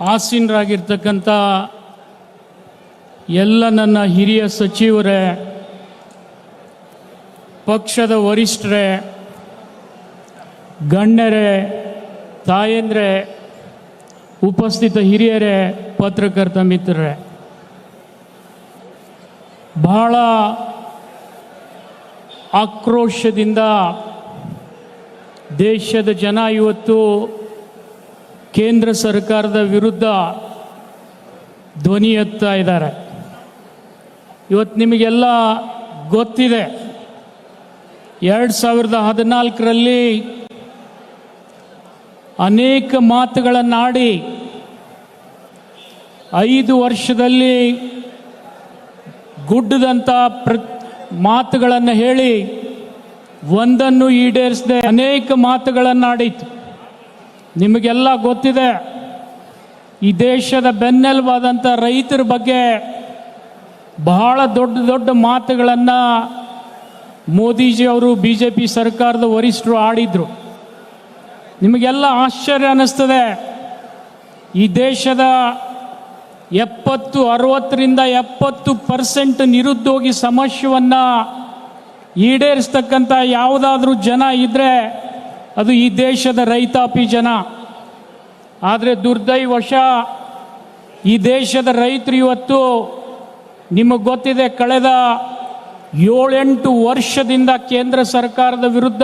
ಆಸೀನರಾಗಿರ್ತಕ್ಕಂಥ ಎಲ್ಲ ನನ್ನ ಹಿರಿಯ ಸಚಿವರೇ, ಪಕ್ಷದ ವರಿಷ್ಠರೇ, ಗಣ್ಯರೇ, ತಾಯಂದ್ರೆ, ಉಪಸ್ಥಿತ ಹಿರಿಯರೇ, ಪತ್ರಕರ್ತ ಮಿತ್ರರೇ, ಬಹಳ ಆಕ್ರೋಶದಿಂದ ದೇಶದ ಜನ ಇವತ್ತು ಕೇಂದ್ರ ಸರ್ಕಾರದ ವಿರುದ್ಧ ಧ್ವನಿ ಎತ್ತಾ ಇದ್ದಾರೆ. ಇವತ್ತು ನಿಮಗೆಲ್ಲ ಗೊತ್ತಿದೆ. ಎರಡು ಸಾವಿರದ ಹದಿನಾಲ್ಕರಲ್ಲಿ ಅನೇಕ ಮಾತುಗಳನ್ನಾಡಿ ಐದು ವರ್ಷದಲ್ಲಿ ಗುಡ್ಡದಂಥ ಪ್ರ, ಮಾತುಗಳನ್ನು ಹೇಳಿ ಒಂದನ್ನು ಈಡೇರಿಸದೆ ಅನೇಕ ಮಾತುಗಳನ್ನಾಡಿತು ನಿಮಗೆಲ್ಲ ಗೊತ್ತಿದೆ, ಈ ದೇಶದ ಬೆನ್ನೆಲುಬಾದಂಥ ರೈತರ ಬಗ್ಗೆ ಬಹಳ ದೊಡ್ಡ ದೊಡ್ಡ ಮಾತುಗಳನ್ನು ಮೋದಿಜಿ ಅವರು ಬಿ ಜೆ ಪಿ ಸರ್ಕಾರದ ವರಿಷ್ಠರು ಆಡಿದರು. ನಿಮಗೆಲ್ಲ ಆಶ್ಚರ್ಯ ಅನ್ನಿಸ್ತದೆ, ಈ ದೇಶದ ಎಪ್ಪತ್ತು, ಅರವತ್ತರಿಂದ ಎಪ್ಪತ್ತು ಪರ್ಸೆಂಟ್ ನಿರುದ್ಯೋಗಿ ಸಮಸ್ಯೆಯನ್ನು ಈಡೇರಿಸ್ತಕ್ಕಂಥ ಯಾವುದಾದ್ರೂ ಜನ ಇದ್ದರೆ ಅದು ಈ ದೇಶದ ರೈತಾಪಿ ಜನ. ಆದರೆ ದುರ್ದೈವಶ, ಈ ದೇಶದ ರೈತರು ಇವತ್ತು ನಿಮಗೆ ಗೊತ್ತಿದೆ, ಕಳೆದ ಏಳೆಂಟು ವರ್ಷದಿಂದ ಕೇಂದ್ರ ಸರ್ಕಾರದ ವಿರುದ್ಧ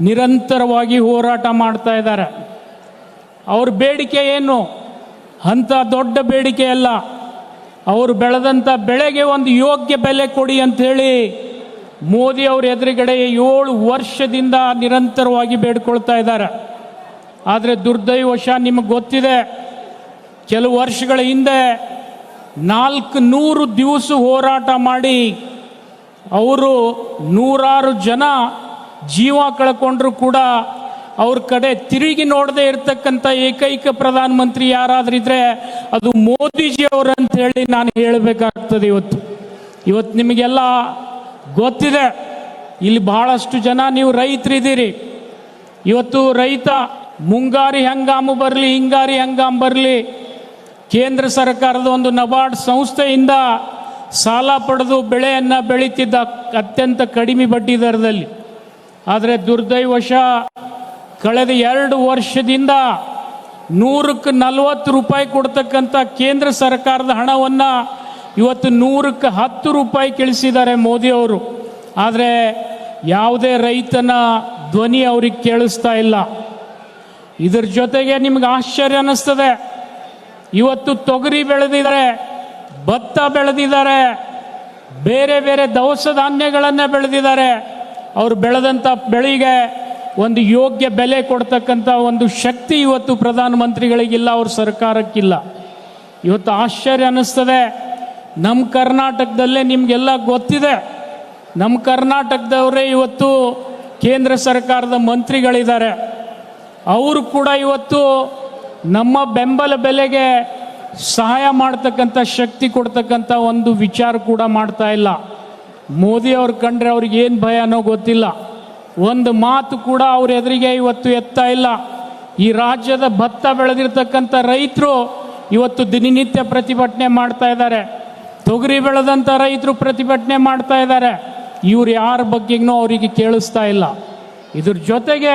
ನಿರಂತರವಾಗಿ ಹೋರಾಟ ಮಾಡ್ತಾ ಇದ್ದಾರೆ. ಅವ್ರ ಬೇಡಿಕೆ ಏನು? ಅಂಥ ದೊಡ್ಡ ಬೇಡಿಕೆ ಅಲ್ಲ. ಅವರು ಬೆಳೆದಂಥ ಬೆಳೆಗೆ ಒಂದು ಯೋಗ್ಯ ಬೆಲೆ ಕೊಡಿ ಅಂಥೇಳಿ ಮೋದಿ ಅವ್ರ ಎದುರುಗಡೆ ಏಳು ವರ್ಷದಿಂದ ನಿರಂತರವಾಗಿ ಬೇಡ್ಕೊಳ್ತಾ ಇದ್ದಾರೆ. ಆದರೆ ದುರ್ದೈವಶ ನಿಮಗೆ ಗೊತ್ತಿದೆ, ಕೆಲವು ವರ್ಷಗಳ ಹಿಂದೆ ನಾಲ್ಕು ನೂರು ದಿವಸ ಹೋರಾಟ ಮಾಡಿ ಅವರು ನೂರಾರು ಜನ ಜೀವ ಕಳ್ಕೊಂಡ್ರು ಕೂಡ ಅವ್ರ ಕಡೆ ತಿರುಗಿ ನೋಡದೆ ಇರತಕ್ಕಂಥ ಏಕೈಕ ಪ್ರಧಾನಮಂತ್ರಿ ಯಾರಾದ್ರಿದ್ರೆ ಅದು ಮೋದಿಜಿ ಅವರು ಅಂತ ಹೇಳಿ ನಾನು ಹೇಳಬೇಕಾಗ್ತದೆ ಇವತ್ತು. ಇವತ್ತು ನಿಮಗೆಲ್ಲ ಗೊತ್ತಿದೆ. ಇಲ್ಲಿ ಬಹಳಷ್ಟು ಜನ ನೀವು ರೈತರಿದ್ದೀರಿ. ಇವತ್ತು ರೈತ, ಮುಂಗಾರಿ ಹಂಗಾಮು ಬರಲಿ, ಹಿಂಗಾರಿ ಹಂಗಾಮು ಬರಲಿ. ಕೇಂದ್ರ ಸರ್ಕಾರದ ಒಂದು ನಬಾರ್ಡ್ ಸಂಸ್ಥೆಯಿಂದ ಸಾಲ ಪಡೆದು ಬೆಳೆಯನ್ನು ಬೆಳೀತಿದ್ದ ಅತ್ಯಂತ ಕಡಿಮೆ ಬಡ್ಡಿ ದರದಲ್ಲಿ. ಆದರೆ ದುರ್ದೈವಶ ಕಳೆದ ಎರಡು ವರ್ಷದಿಂದ ನೂರಕ್ಕೆ ನಲವತ್ತು ರೂಪಾಯಿ ಕೊಡ್ತಕ್ಕಂಥ ಕೇಂದ್ರ ಸರ್ಕಾರದ ಹಣವನ್ನು ಇವತ್ತು ನೂರಕ್ಕೆ ಹತ್ತು ರೂಪಾಯಿ ಕೇಳಿಸಿದ್ದಾರೆ ಮೋದಿ ಅವರು. ಆದರೆ ಯಾವುದೇ ರೈತನ ಧ್ವನಿ ಅವ್ರಿಗೆ ಕೇಳಿಸ್ತಾ ಇಲ್ಲ. ಇದ್ರ ಜೊತೆಗೆ ನಿಮ್ಗೆ ಆಶ್ಚರ್ಯ ಅನ್ನಿಸ್ತದೆ. ಇವತ್ತು ತೊಗರಿ ಬೆಳೆದಿದ್ದಾರೆ, ಭತ್ತ ಬೆಳೆದಿದ್ದಾರೆ, ಬೇರೆ ಬೇರೆ ದವಸ ಧಾನ್ಯಗಳನ್ನು ಬೆಳೆದಿದ್ದಾರೆ. ಅವರು ಬೆಳೆದಂಥ ಬೆಳೆಗೆ ಒಂದು ಯೋಗ್ಯ ಬೆಲೆ ಕೊಡ್ತಕ್ಕಂಥ ಒಂದು ಶಕ್ತಿ ಇವತ್ತು ಪ್ರಧಾನಮಂತ್ರಿಗಳಿಗಿಲ್ಲ, ಅವ್ರ ಸರ್ಕಾರಕ್ಕಿಲ್ಲ. ಇವತ್ತು ಆಶ್ಚರ್ಯ ಅನ್ನಿಸ್ತದೆ. ನಮ್ಮ ಕರ್ನಾಟಕದಲ್ಲೇ ನಿಮಗೆಲ್ಲ ಗೊತ್ತಿದೆ. ನಮ್ಮ ಕರ್ನಾಟಕದವರೇ ಇವತ್ತು ಕೇಂದ್ರ ಸರ್ಕಾರದ ಮಂತ್ರಿಗಳಿದ್ದಾರೆ. ಅವರು ಕೂಡ ಇವತ್ತು ನಮ್ಮ ಬೆಂಬಲ ಬೆಲೆಗೆ ಸಹಾಯ ಮಾಡ್ತಕ್ಕಂಥ ಶಕ್ತಿ ಕೊಡ್ತಕ್ಕಂಥ ಒಂದು ವಿಚಾರ ಕೂಡ ಮಾಡ್ತಾ ಇಲ್ಲ. ಮೋದಿ ಅವ್ರು ಕಂಡ್ರೆ ಅವ್ರಿಗೆ ಏನು ಭಯನೋ ಗೊತ್ತಿಲ್ಲ. ಒಂದು ಮಾತು ಕೂಡ ಅವ್ರ ಎದುರಿಗೆ ಇವತ್ತು ಎತ್ತಾ ಇಲ್ಲ. ಈ ರಾಜ್ಯದ ಭತ್ತ ಬೆಳೆದಿರ್ತಕ್ಕಂಥ ರೈತರು ಇವತ್ತು ದಿನನಿತ್ಯ ಪ್ರತಿಭಟನೆ ಮಾಡ್ತಾ ಇದ್ದಾರೆ. ತೊಗರಿ ಬೆಳೆದಂಥ ರೈತರು ಪ್ರತಿಭಟನೆ ಮಾಡ್ತಾ ಇದ್ದಾರೆ. ಇವ್ರು ಯಾರ ಬಗ್ಗೆನೂ ಅವರಿಗೆ ಕೇಳಿಸ್ತಾ ಇಲ್ಲ. ಇದ್ರ ಜೊತೆಗೆ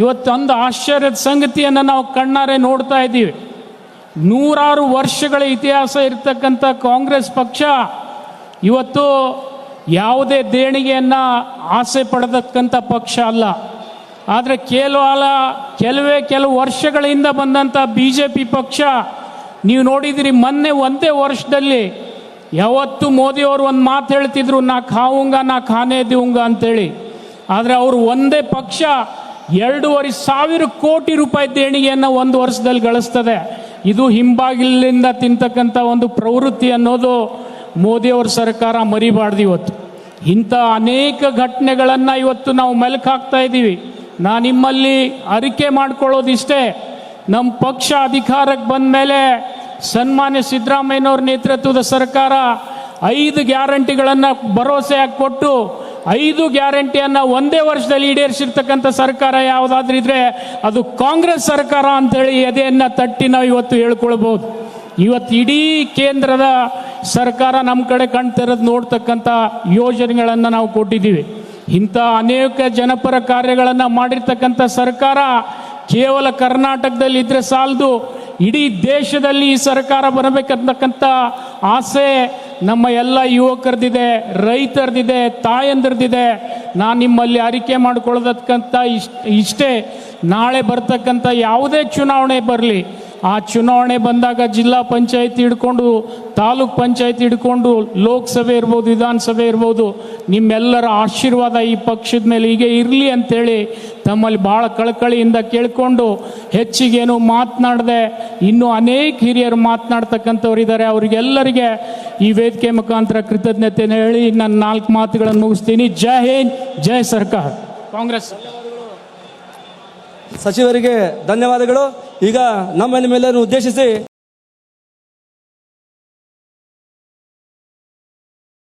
ಇವತ್ತೊಂದು ಆಶ್ಚರ್ಯದ ಸಂಗತಿಯನ್ನು ನಾವು ಕಣ್ಣಾರೆ ನೋಡ್ತಾ ಇದ್ದೀವಿ. ನೂರಾರು ವರ್ಷಗಳ ಇತಿಹಾಸ ಇರತಕ್ಕಂಥ ಕಾಂಗ್ರೆಸ್ ಪಕ್ಷ ಇವತ್ತು ಯಾವುದೇ ದೇಣಿಗೆಯನ್ನು ಆಸೆ ಪಡೆದಕ್ಕಂಥ ಪಕ್ಷ ಅಲ್ಲ. ಆದರೆ ಕೇವಲ ಕೆಲವೇ ಕೆಲವು ವರ್ಷಗಳಿಂದ ಬಂದಂಥ ಬಿ ಜೆ ಪಿ ಪಕ್ಷ, ನೀವು ನೋಡಿದಿರಿ ಮೊನ್ನೆ ಒಂದೇ ವರ್ಷದಲ್ಲಿ ಯಾವತ್ತು ಮೋದಿಯವರು ಒಂದು ಮಾತು ಹೇಳ್ತಿದ್ರು, ನಾ ಖಾವುಂಗ, ನಾ ಖಾನೇ ದಿವಂಗ ಅಂತೇಳಿ. ಆದರೆ ಅವರು ಒಂದೇ ಪಕ್ಷ ಎರಡೂವರೆ ಸಾವಿರ ಕೋಟಿ ರೂಪಾಯಿ ದೇಣಿಗೆಯನ್ನು ಒಂದು ವರ್ಷದಲ್ಲಿ ಗಳಿಸ್ತದೆ. ಇದು ಹಿಂಬಾಗಿಲಿಂದ ತಿಂತಕ್ಕಂಥ ಒಂದು ಪ್ರವೃತ್ತಿ ಅನ್ನೋದು ಮೋದಿಯವರ ಸರ್ಕಾರ ಮರಿಬಾರ್ದು ಇವತ್ತು. ಇಂಥ ಅನೇಕ ಘಟನೆಗಳನ್ನು ಇವತ್ತು ನಾವು ಮೆಲುಕು ಹಾಕ್ತಾ ಇದ್ದೀವಿ. ನಾ ನಿಮ್ಮಲ್ಲಿ ಅರಿಕೆ ಮಾಡ್ಕೊಳ್ಳೋದಿಷ್ಟೇ. ನಮ್ಮ ಪಕ್ಷ ಅಧಿಕಾರಕ್ಕೆ ಬಂದ ಮೇಲೆ ಸನ್ಮಾನ್ಯ ಸಿದ್ದರಾಮಯ್ಯನವ್ರ ನೇತೃತ್ವದ ಸರ್ಕಾರ ಐದು ಗ್ಯಾರಂಟಿಗಳನ್ನು ಭರವಸೆಯಾಗಿ ಕೊಟ್ಟು ಐದು ಗ್ಯಾರಂಟಿಯನ್ನು ಒಂದೇ ವರ್ಷದಲ್ಲಿ ಈಡೇರಿಸಿರ್ತಕ್ಕಂಥ ಸರ್ಕಾರ ಯಾವುದಾದ್ರೂ ಇದ್ರೆ ಅದು ಕಾಂಗ್ರೆಸ್ ಸರ್ಕಾರ ಅಂತೇಳಿ ಎದೆಯನ್ನು ತಟ್ಟಿ ನಾವು ಇವತ್ತು ಹೇಳ್ಕೊಳ್ಬೋದು. ಇವತ್ತು ಇಡೀ ಕೇಂದ್ರದ ಸರ್ಕಾರ ನಮ್ಮ ಕಡೆ ಕಾಣ್ತಿರೋದು ನೋಡ್ತಕ್ಕಂಥ ಯೋಜನೆಗಳನ್ನು ನಾವು ಕೊಟ್ಟಿದ್ದೀವಿ. ಇಂಥ ಅನೇಕ ಜನಪರ ಕಾರ್ಯಗಳನ್ನು ಮಾಡಿರ್ತಕ್ಕಂಥ ಸರ್ಕಾರ ಕೇವಲ ಕರ್ನಾಟಕದಲ್ಲಿ ಇದ್ರೆ ಸಾಲದು ಇಡೀ ದೇಶದಲ್ಲಿ ಈ ಸರ್ಕಾರ ಬರಬೇಕಂತಕ್ಕಂಥ ಆಸೆ ನಮ್ಮ ಎಲ್ಲ ಯುವಕರದಿದೆ, ರೈತರದಿದೆ, ತಾಯಂದ್ರದಿದೆ. ನಾನು ನಿಮ್ಮಲ್ಲಿ ಅರಿಕೆ ಮಾಡಿಕೊಳ್ಳೋದಕ್ಕಂಥ ಇಷ್ಟ ಇಷ್ಟೇ. ನಾಳೆ ಬರ್ತಕ್ಕಂಥ ಯಾವುದೇ ಚುನಾವಣೆ ಬರಲಿ ಆ ಚುನಾವಣೆ ಬಂದಾಗ ಜಿಲ್ಲಾ ಪಂಚಾಯತಿ ಹಿಡ್ಕೊಂಡು, ತಾಲೂಕ್ ಪಂಚಾಯತಿ ಹಿಡ್ಕೊಂಡು, ಲೋಕಸಭೆ ಇರ್ಬೋದು, ವಿಧಾನಸಭೆ ಇರ್ಬೋದು, ನಿಮ್ಮೆಲ್ಲರ ಆಶೀರ್ವಾದ ಈ ಪಕ್ಷದ ಮೇಲೆ ಹೀಗೆ ಇರಲಿ ಅಂತೇಳಿ ತಮ್ಮಲ್ಲಿ ಭಾಳ ಕಳಕಳಿಯಿಂದ ಕೇಳಿಕೊಂಡು ಹೆಚ್ಚಿಗೇನು ಮಾತನಾಡದೆ, ಇನ್ನೂ ಅನೇಕ ಹಿರಿಯರು ಮಾತನಾಡ್ತಕ್ಕಂಥವ್ರು ಇದ್ದಾರೆ. ಅವರಿಗೆಲ್ಲರಿಗೆ ಈ ವೇದಿಕೆ ಮುಖಾಂತರ ಕೃತಜ್ಞತೆಯನ್ನು ಹೇಳಿ ನಾನು ನಾಲ್ಕು ಮಾತುಗಳನ್ನು ಮುಗಿಸ್ತೀನಿ. ಜೈ ಹಿಂದ್, ಜೈ ಸರ್ಕಾರ. ಕಾಂಗ್ರೆಸ್. ಸಚಿವರಿಗೆ ಧನ್ಯವಾದಗಳು. ಈಗ ನಮ್ಮ ಮೇಲೆ ಉದ್ದೇಶಿಸಿ